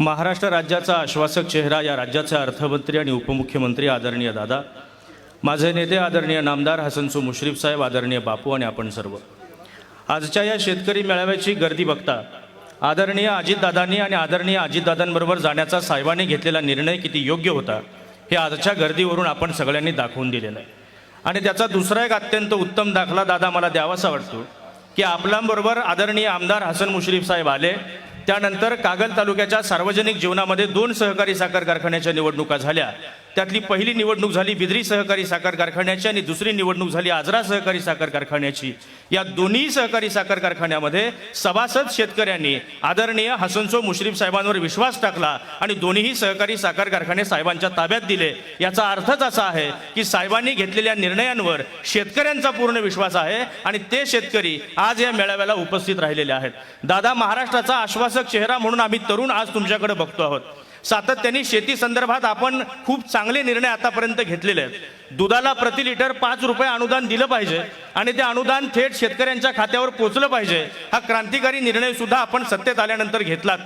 महाराष्ट्र राज्याचा आश्वासक चेहरा या राज्याचे अर्थमंत्री आणि उपमुख्यमंत्री आदरणीय दादा माझे नेते आदरणीय नामदार हसनसू मुश्रीफ साहेब आदरणीय बापू आणि आपण सर्व. आजच्या या शेतकरी मेळाव्याची गर्दी बघता आदरणीय अजितदादांनी आणि आदरणीय अजितदादांबरोबर जाण्याचा साहेबांनी घेतलेला निर्णय किती योग्य होता हे आजच्या गर्दीवरून आपण सगळ्यांनी दाखवून दिलेलं आहे. आणि त्याचा दुसरा एक अत्यंत उत्तम दाखला दादा मला द्यावासा वाटतो की आपल्याबरोबर आदरणीय आमदार हसन मुश्रीफ साहेब आले त्यानंतर कागल तालुक्याच्या सार्वजनिक जीवनामध्ये दोन सहकारी साखर कारखान्याच्या निवडणुका झाल्या. त्यातली पहिली निवडणूक झाली बिद्री सहकारी साखर कारखान्याची आणि दुसरी निवडणूक झाली आजरा सहकारी साखर कारखान्याची. या दोन्ही सहकारी साखर कारखान्यामध्ये सभासद शेतकऱ्यांनी आदरणीय हसनसो मुश्रीफ साहेबांवर विश्वास टाकला आणि दोन्हीही सहकारी साखर कारखाने साहेबांच्या ताब्यात दिले. याचा अर्थच असा आहे की साहेबांनी घेतलेल्या निर्णयांवर शेतकऱ्यांचा पूर्ण विश्वास आहे आणि ते शेतकरी आज या मेळाव्याला उपस्थित राहिलेले आहेत. दादा महाराष्ट्राचा आश्वासक चेहरा म्हणून आम्ही तरुण आज तुमच्याकडे बघतो आहोत. सातत्याने शेती संदर्भात आपण खूप चांगले निर्णय आतापर्यंत घेतलेले आहेत. दुधाला प्रति लिटर पाच रुपये अनुदान दिलं पाहिजे आणि ते अनुदान थेट शेतकऱ्यांच्या खात्यावर पोचलं पाहिजे. हा क्रांतिकारी निर्णय सुद्धा आपण सत्तेत आल्यानंतर घेतलात.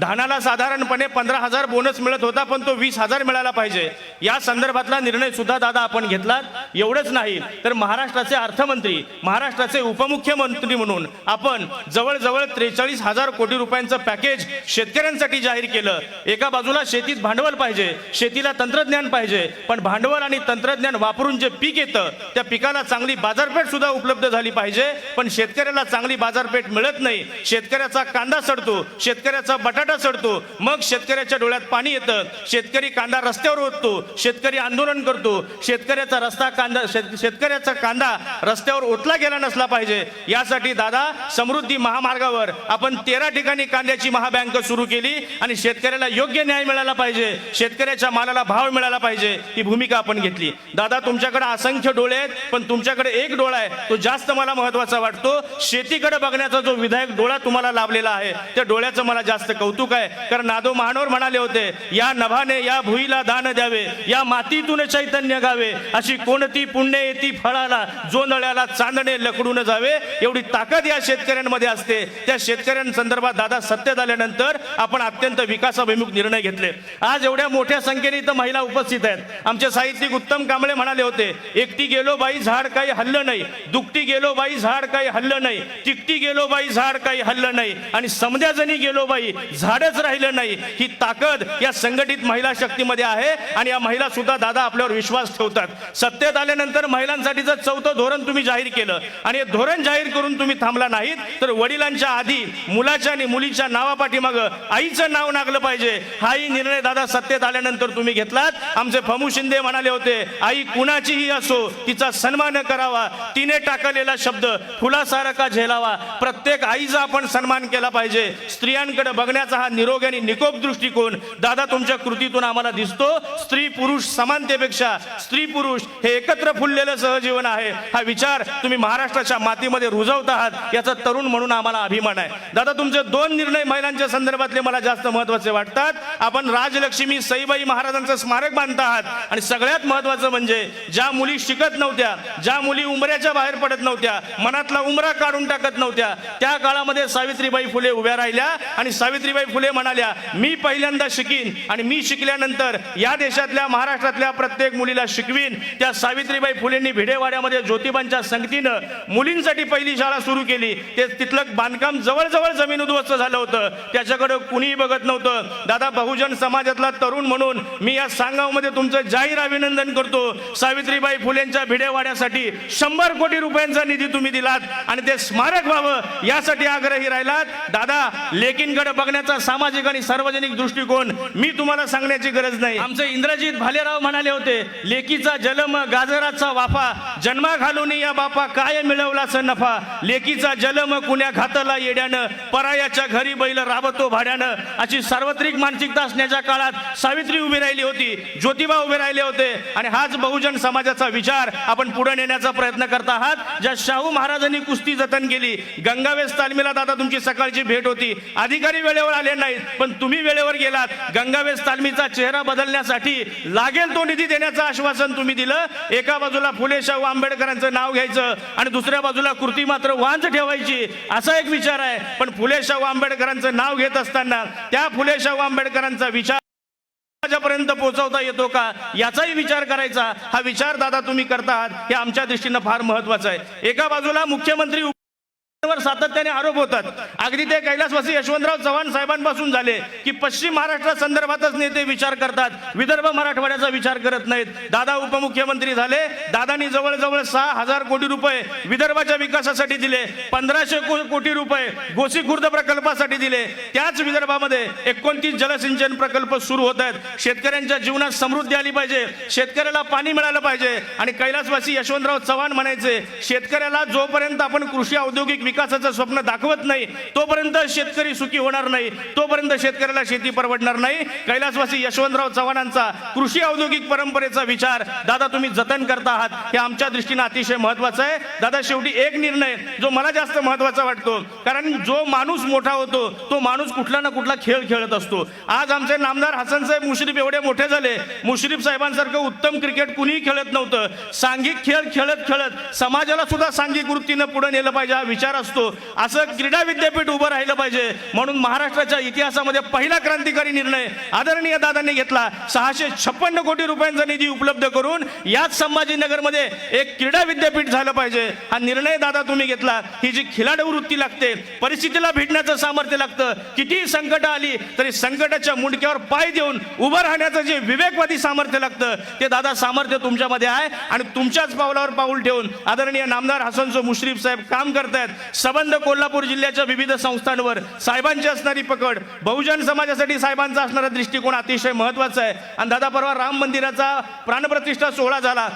धानाला साधारणपणे पंधरा हजार बोनस मिळत होता पण तो वीस हजार मिळाला पाहिजे. या संदर्भातला निर्णय सुद्धा दादा आपण घेतलात. एवढंच नाही तर महाराष्ट्राचे अर्थमंत्री महाराष्ट्राचे उपमुख्यमंत्री म्हणून आपण जवळजवळ त्रेचाळीस हजार कोटी रुपयांचं पॅकेज शेतकऱ्यांसाठी जाहीर केलं. एका बाजूला शेतीत भांडवल पाहिजे शेतीला तंत्रज्ञान पाहिजे पण भांडवल आणि तंत्रज्ञान वापरून जे पीक येतं त्या पिकाला चांगली बाजारपेठ सुद्धा उपलब्ध झाली पाहिजे. पण शेतकऱ्याला चांगली बाजारपेठ मिळत नाही. शेतकऱ्याचा कांदा सडतो शेतकऱ्याचा बटाटा सडतो मग शेतकऱ्याच्या डोळ्यात पाणी येतं. शेतकरी कांदा रस्त्यावर ओततो शेतकरी आंदोलन करतो. शेतकऱ्याचा रस्ता कांदा शेत- शेतकऱ्याचा कांदा रस्त्यावर ओतला गेला नसला पाहिजे. यासाठी दादा समृद्धी महामार्गावर आपण तेरा ठिकाणी कांद्याची महाबँक सुरू केली आणि शेतकऱ्याला योग्य न्याय मिळाला पाहिजे. शेतकऱ्याच्या मालाला भाव मिळाला पाहिजे. ही भूमिका आपण घेतली. दादा तुमच्याकडे असंख्य डोळे आहेत पण तुमच्याकडे एक डोळा आहे तो जास्त मला महत्त्वाचा वाटतो. शेतीकडे बघण्याचा जो विधायक डोळा तुम्हाला लाभलेला आहे त्या डोळ्याचं मला जास्त कौतुक आहे. कारण नादो महानोर म्हणाले होते या नभाने या भुईला दान द्यावे या मातीतून चैतन्य गावे अशी कोणती पुण्य येती फळाला जो नळ्याला चांदणे लकडून जावे. एवढी ताकद या शेतकऱ्यांमध्ये असते. त्या शेतकऱ्यांसंदर्भात दादा सत्तेत आल्यानंतर आपण अत्यंत विकासाभिमुख निर्णय घेतले. आज एवढ्या मोठ्या संख्येने इथं महिला उपस्थित आहेत. आमचे साहित्यिक उत्तम कांबळे म्हणाले होते एकटी गेलो बाई झाड काही हल्लं नाही. दुकटी गेलो बाई झाड काही हल्लं नाही. तिकटी गेलो बाई झाड काही हल्लं नाही. आणि समध्या गेलो बाई झाडच राहिलं नाही. ही ताकद या संघटित महिला शक्तीमध्ये आहे आणि या महिला सुद्धा दादा आपल्यावर विश्वास ठेवतात. सत्तेत आल्यानंतर महिलांसाठीचं चौथं धोरण तुम्ही जाहीर केलं आणि हे धोरण जाहीर करून तुम्ही थांबला नाहीत तर वडिलांच्या आधी मुलाच्या आणि मुलीच्या नावापाठीमाग आईचं नाव लागलं पाहिजे. हाही निर्णय दादा सत्तेत आल्यानंतर तुम्ही घेतलात. आमचे फमू शिंदे म्हणाले होते आई कुणाचीही असो तिचा सन्मान करावा. तिने टाकलेला शब्द फुलासारखा झेलावा. प्रत्येक आईचा आपण सन्मान केला पाहिजे. स्त्रियांकडे बघण्याचा हा निरोग आणि निकोप दृष्टिकोन दादा तुमच्या कृतीतून आम्हाला दिसतो. स्त्री पुरुष समानतेपेक्षा स्त्री पुरुष हे एकत्र फुललेलं सहजीवन आहे. हा विचार तुम्ही महाराष्ट्राच्या मातीमध्ये रुजवत आहात याचा तरुण म्हणून आम्हाला अभिमान आहे. दादा तुमचे दोन निर्णय महिलांच्या संदर्भातले मला जास्त महत्त्वाचे वाटतात. आपण राजलक्ष्मी सईबाई महाराजांचं स्मारक बांधत आहात आणि सगळ्यात महत्वाचं म्हणजे म्हणजे ज्या मुली शिकत नव्हत्या ज्या मुली उमऱ्याच्या बाहेर पडत नव्हत्या मनातला उमरा काढून टाकत नव्हत्या त्या काळामध्ये सावित्रीबाई फुले उभ्या राहिल्या आणि सावित्रीबाई फुले म्हणाल्या मी पहिल्यांदा शिकीन आणि मी शिकल्यानंतर या देशातल्या महाराष्ट्रातल्या प्रत्येक मुलीला शिकवीन. त्या सावित्रीबाई फुलेंनी भिडेवाड्यामध्ये ज्योतिबांच्या संगतीनं मुलींसाठी पहिली शाळा सुरू केली. ते तिथलं बांधकाम जवळजवळ जमीन उद्ध्वस्त झालं होतं. त्याच्याकडे कुणीही बघत नव्हतं. दादा बहुजन समाजातला तरुण म्हणून मी या सांगावमध्ये तुमचं जाहीर अभिनंदन करतो. सावित्रीबाई फुलेंच्या भिडेवाड्यासाठी शंभर कोटी रुपयांचा निधी तुम्ही दिलात आणि ते स्मारक व्हावं यासाठी आग्रही राहिलात. दादा लेकींकडे बघण्याचा सामाजिक आणि सार्वजनिक दृष्टिकोन मी तुम्हाला सांगण्याची गरज नाही. आमचे इंद्रजित भालेराव म्हणाले होते लेकीचा जलम गाजराचा वाफा जन्मा घालून या बापा काय मिळवलाच नफा? लेकीचा जलम कुण्या घातला येड्यानं? परायाच्या घरी बैल राबतो भाड्यानं? अशी सार्वत्रिक मानसिकता असण्याच्या काळात सावित्री उभी राहिली होती ज्योतिबा उभे राहिले होते आणि हाच बहुजन समाजाचा विचार आपण पुढे नेण्याचा प्रयत्न करत आहात. ज्या शाहू महाराजांनी कुस्ती जतन केली गंगावेस तालमीला दादा तुमची सकाळची भेट होती. अधिकारी वेळेवर आले नाहीत पण तुम्ही वेळेवर गेलात. गंगावेस तालमीचा चेहरा बदलण्यासाठी लागेल तो निधी देण्याचं आश्वासन तुम्ही दिलं. एका बाजूला फुले शाहू आंबेडकरांचं नाव घ्यायचं आणि दुसऱ्या बाजूला कृती मात्र वांच ठेवायची असा एक विचार आहे. पण फुले शाहू आंबेडकरांचं नाव घेत असताना त्या फुले शाहू आंबेडकरांचा विचार समाजापर्यंत पोहोचवता येतो का? याचाही विचार करायचा. हा विचार दादा तुम्ही करता आहात हे आमच्या दृष्टीनं फार महत्वाचं आहे. एका बाजूला मुख्यमंत्री उप- सातत्याने आरोप होतात. अगदी ते कैलासवासी यशवंतराव चव्हाण साहेबांपासून झाले की पश्चिम महाराष्ट्रा संदर्भातच नेते विचार करतात. विदर्भ मराठवाड्याचा विचार करत नाहीत. दादा उपमुख्यमंत्री झाले. दादानी जवळजवळ सहा हजार कोटी रुपये विदर्भाच्या विकासासाठी दिले. पंधराशे कोटी रुपये गोसी खुर्द प्रकल्पासाठी दिले. त्याच विदर्भामध्ये एकोणतीस जलसिंचन प्रकल्प सुरू होत आहेत. शेतकऱ्यांच्या जीवनात समृद्धी आली पाहिजे. शेतकऱ्याला पाणी मिळालं पाहिजे. आणि कैलासवासी यशवंतराव चव्हाण म्हणायचे शेतकऱ्याला जोपर्यंत आपण कृषी औद्योगिक विकासाचं स्वप्न दाखवत नाही तोपर्यंत शेतकरी सुखी होणार नाही तोपर्यंत शेतकऱ्याला शेती परवडणार नाही. कैलासवासी यशवंतराव चव्हाणांचा कृषी औद्योगिक परंपरेचा विचार दादा तुम्ही जतन करता आहात हे आमच्या दृष्टीनं अतिशय महत्वाचं आहे. दादा शेवटी एक निर्णय जो मला जास्त महत्त्वाचा वाटतो. कारण जो माणूस मोठा होतो तो माणूस कुठला ना कुठला खेळ खेळत असतो. आज आमचे नामदार हसन साहेब मुश्रीफ एवढे मोठे झाले. मुश्रीफ साहेबांसारखं उत्तम क्रिकेट कुणीही खेळत नव्हतं. सांघिक खेळ खेळत खेळत समाजाला सुद्धा सांघिक वृत्तीनं पुढे नेलं पाहिजे हा विचार असतो. असं क्रीडा विद्यापीठ उभं राहिलं पाहिजे. म्हणून महाराष्ट्राच्या इतिहासामध्ये पहिला क्रांतिकारी निर्णय आदरणीय दादांनी घेतला. सहाशे छप्पन्न कोटी रुपयांचा निधी उपलब्ध करून याच संभाजीनगरमध्ये एक क्रीडा विद्यापीठ झालं पाहिजे. हा निर्णय दादा तुम्ही घेतला. ही जी खिलाडू वृत्ती लागते परिस्थितीला भिडण्याचं सामर्थ्य लागतं कितीही संकट आली तरी संकटाच्या मुंडक्यावर पाय देऊन उभं राहण्याचं जे विवेकवादी सामर्थ्य लागतं ते दादा सामर्थ्य तुमच्यामध्ये आहे. आणि तुमच्याच पावलावर पाऊल ठेवून आदरणीय नामदार हसनसो मुश्रीफ साहेब काम करतायत. सबंध कोल्हापूर जिल्ह्याच्या विविध संस्थांवर साहेबांची असणारी पकड बहुजन समाजासाठी साहेबांचा असणारा दृष्टिकोन अतिशय महत्त्वाचा आहे. आणि दादा परवा राम मंदिराचा प्राणप्रतिष्ठा सोहळा झाला.